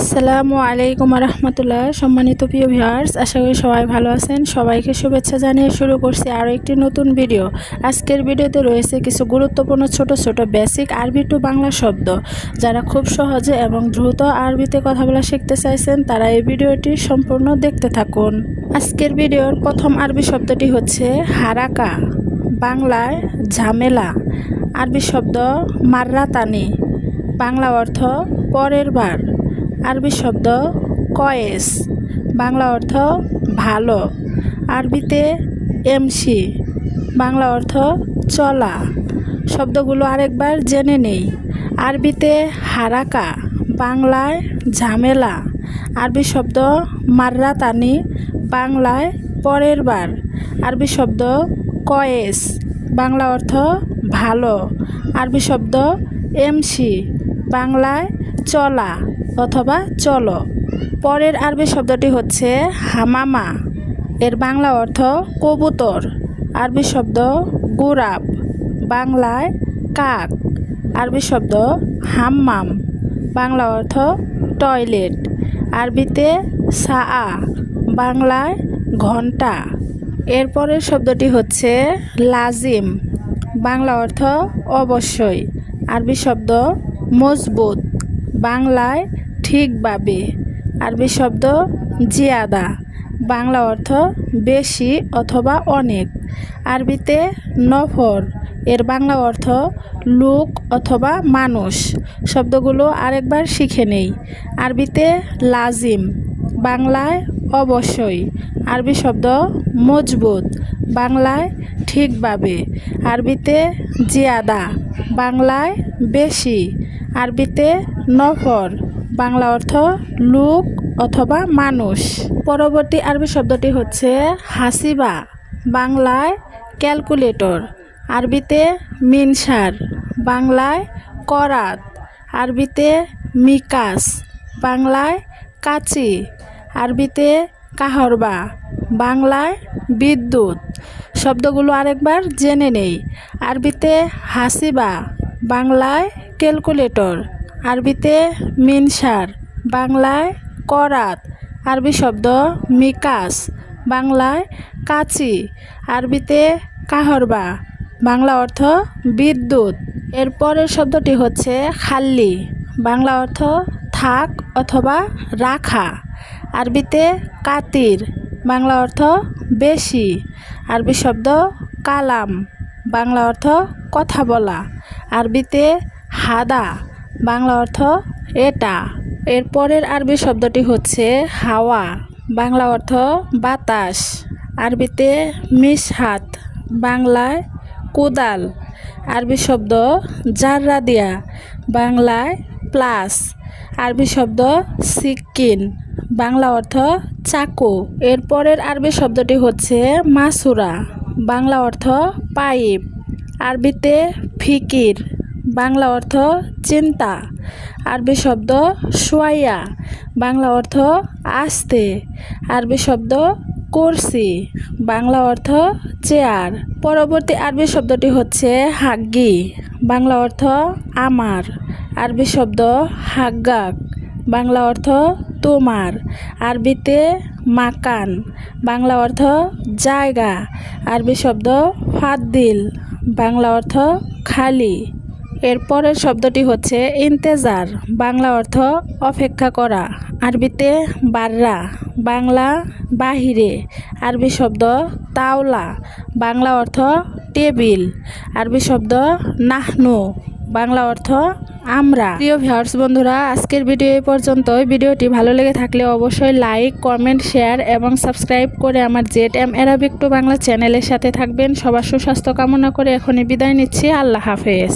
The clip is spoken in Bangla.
আসসালামু আলাইকুম রহমতুল্লাহ সম্মানিত প্রিয় ভিউয়ার্স, আশা করি সবাই ভালো আছেন। সবাইকে শুভেচ্ছা জানিয়ে শুরু করছি আরও একটি নতুন ভিডিও। আজকের ভিডিওতে রয়েছে কিছু গুরুত্বপূর্ণ ছোট ছোট বেসিক আরবি টু বাংলা শব্দ। যারা খুব সহজে এবং দ্রুত আরবিতে কথা বলা শিখতে চাইছেন, তারা এই ভিডিওটি সম্পূর্ণ দেখতে থাকুন। আজকের ভিডিওর প্রথম আরবি শব্দটি হচ্ছে হারাকা। বাংলায় ঝামেলা। আরবি শব্দ মাররাতানি। বাংলা অর্থ পরের বার। আরবি শব্দ কয়েস, বাংলা অর্থ ভালো, আরবিতে এমসি বাংলা অর্থ চলা। শব্দগুলো আরেকবার জেনে নেই। আরবিতে হারাকা, বাংলায় ঝামেলা। আরবি শব্দ মাররাতানি, বাংলায় পরের বার। আরবি শব্দ কয়েস, বাংলা অর্থ ভালো। আরবি শব্দ এমসি বাংলায় চলা অথবা চলো। পরের আরবি শব্দটি হচ্ছে হামামা। এর বাংলা অর্থ কবুতর। আরবি শব্দ গুরাব। বাংলায় কাক। আরবি শব্দ হাম্মাম। বাংলা অর্থ টয়লেট। আরবিতে সা বাংলায় ঘণ্টা। এরপরের শব্দটি হচ্ছে লাজিম। বাংলা অর্থ অবশ্যই। আরবি শব্দ মজবুত। বাংলায় ঠিকভাবে আরবি শব্দ জিয়াদা। বাংলা অর্থ বেশি অথবা অনেক। আরবিতে নফর, এর বাংলা অর্থ লোক অথবা মানুষ। শব্দগুলো আরেকবার শিখে নেই। আরবিতে লাজিম, বাংলায় অবশ্যই। আরবি শব্দ মজবুত, বাংলায় ঠিকভাবে আরবিতে জিয়াদা বাংলায় বেশি, আরবিতে নফর বাংলা অর্থ লোক অথবা মানুষ। পরবর্তী আরবি শব্দটি হচ্ছে হাসিবা, বাংলায় ক্যালকুলেটর, আরবিতে মিনসার, বাংলায় করাত, আরবিতে মিকাস, বাংলায় কাচি, আরবিতে কাহরবা, বাংলায় বিদ্যুৎ। শব্দগুলো আরেকবার জেনে নেই। আরবিতে হাসিবা, বাংলায় ক্যালকুলেটর, আরবিতে মিনসার, বাংলায় করাত, আরবি শব্দ মিকাস, বাংলায় কাচি, আরবিতে কাহরবা, বাংলা অর্থ বিদ্যুৎ। এর পরের শব্দটি হচ্ছে খাল্লি, বাংলা অর্থ থাক অথবা রাখা। আরবিতে কাতির, বাংলা অর্থ বেশি। আরবি শব্দ কালাম। বাংলা অর্থ কথা বলা। আরবিতে হাদা, বাংলা অর্থ এটা। এর পরের আরবি শব্দটি হচ্ছে হাওয়া, বাংলা অর্থ বাতাস। আরবিতে মিসহাত বাংলায় কোদাল। আরবি শব্দ জাররা দিয়া বাংলায় প্লাস। আরবি শব্দ সিক্কিন, বাংলা অর্থ চাকু। এরপরের আরবি শব্দটি হচ্ছে মাসুরা, বাংলা অর্থ পাইপ। আরবিতে ফিকির, বাংলা অর্থ চিন্তা। আরবি শব্দ সোয়াইয়া, বাংলা অর্থ আস্তে। আরবি শব্দ কুরসি, বাংলা অর্থ চেয়ার। পরবর্তী আরবি শব্দটি হচ্ছে হাগ্গি বাংলা অর্থ আমার, আরবি শব্দ হাগ্গাক বাংলা অর্থ তোমার, আরবিতে মাকান, বাংলা অর্থ জায়গা, আরবি শব্দ ফাদ্দিল, বাংলা অর্থ খালি। এর পরের শব্দটি হচ্ছে ইন্তেজার, বাংলা অর্থ অপেক্ষা করা, আরবিতে বাররা, বাংলা বাহিরে, আরবি শব্দ তাওলা, বাংলা অর্থ টেবিল, আরবি শব্দ নাহনু, বাংলা অর্থ আমরা। প্রিয় ভিউয়ার্স, বন্ধুরা, আজকের ভিডিও এই পর্যন্তই। ভিডিওটি ভালো লেগে থাকলে অবশ্যই লাইক, কমেন্ট, শেয়ার এবং সাবস্ক্রাইব করে আমার Z M Arabic to Bangla চ্যানেলের সাথে থাকবেন। সবার সুস্বাস্থ্য কামনা করে এখনই বিদায় নিচ্ছি। আল্লাহ হাফেজ।